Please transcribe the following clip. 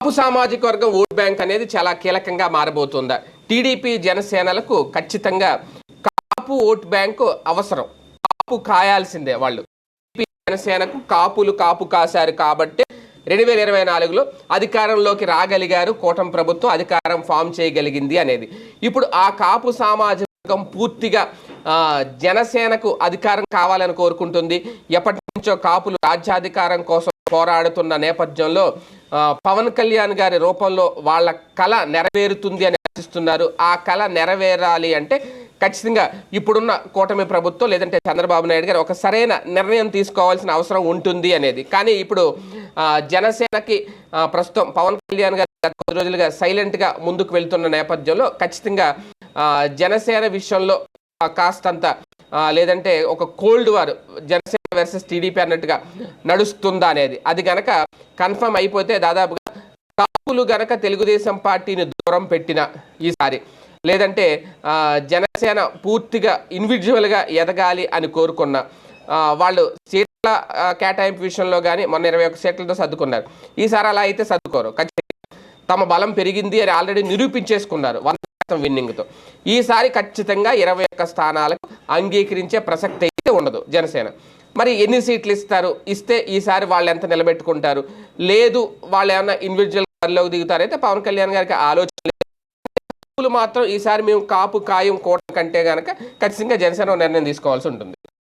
కాపు సామాజిక వర్గం vote bank అనేది చాలా కీలకంగా మారబోతుందా. టీడీపీ జనసేనలకు ఖచ్చితంగా కాపు ఓట్ బ్యాంకు అవసరం. కాపు కాయాల్సిందే వాళ్ళు. జనసేనకు కాపులు కాపు కాశారు కాబట్టి రెండు వేల ఇరవై నాలుగులో అధికారంలోకి రాగలిగారు కూటమి ప్రభుత్వం అధికారం ఫామ్ చేయగలిగింది అనేది. ఇప్పుడు ఆ కాపు సామాజిక వర్గం పూర్తిగా జనసేనకు అధికారం కావాలని కోరుకుంటుంది. ఎప్పటి నుంచో కాపులు రాజ్యాధికారం కోసం పోరాడుతున్న నేపథ్యంలో పవన్ కళ్యాణ్ గారి రూపంలో వాళ్ళ కళ నెరవేరుతుంది అని ఆశిస్తున్నారు. ఆ కళ నెరవేరాలి అంటే ఖచ్చితంగా ఇప్పుడున్న కూటమి ప్రభుత్వం లేదంటే చంద్రబాబు నాయుడు గారు ఒక సరైన నిర్ణయం తీసుకోవాల్సిన అవసరం ఉంటుంది అనేది. కానీ ఇప్పుడు జనసేనకి ప్రస్తుతం పవన్ కళ్యాణ్ గారు గత కొద్ది రోజులుగా సైలెంట్గా ముందుకు వెళ్తున్న నేపథ్యంలో ఖచ్చితంగా జనసేన విషయంలో కాస్తంత లేదంటే ఒక cold war Janasena versus TDP అన్నట్టుగా నడుస్తుందా అనేది. అది కనుక కన్ఫర్మ్ అయిపోతే దాదాపుగా కాపులు గనక తెలుగుదేశం పార్టీని దూరం పెట్టిన ఈసారి. లేదంటే జనసేన పూర్తిగా ఇండివిజువల్గా ఎదగాలి అని కోరుకున్న వాళ్ళు సీట్ల కేటాయింపు విషయంలో కానీ మొన్న ఇరవై ఒక్క సీట్లతో సర్దుకున్నారు. ఈసారి అలా అయితే సర్దుకోరు. ఖచ్చితంగా తమ బలం పెరిగింది అని ఆల్రెడీ నిరూపించేసుకున్నారు. వంద శాతం విన్నింగ్తో ఈసారి ఖచ్చితంగా ఇరవై ఒక్క స్థానాలకు అంగీకరించే ప్రసక్తి అయితే ఉండదు జనసేన. మరి ఎన్ని సీట్లు ఇస్తారు? ఇస్తే ఈసారి వాళ్ళు ఎంత నిలబెట్టుకుంటారు? లేదు వాళ్ళు ఏమైనా ఇండివిజువల్ బరిలోకి దిగుతారైతే పవన్ కళ్యాణ్ గారికి ఆలోచన లేదు. మాత్రం ఈసారి మేము కాపు కాయం కోట కంటే కనుక ఖచ్చితంగా జనసేన నిర్ణయం తీసుకోవాల్సి ఉంటుంది.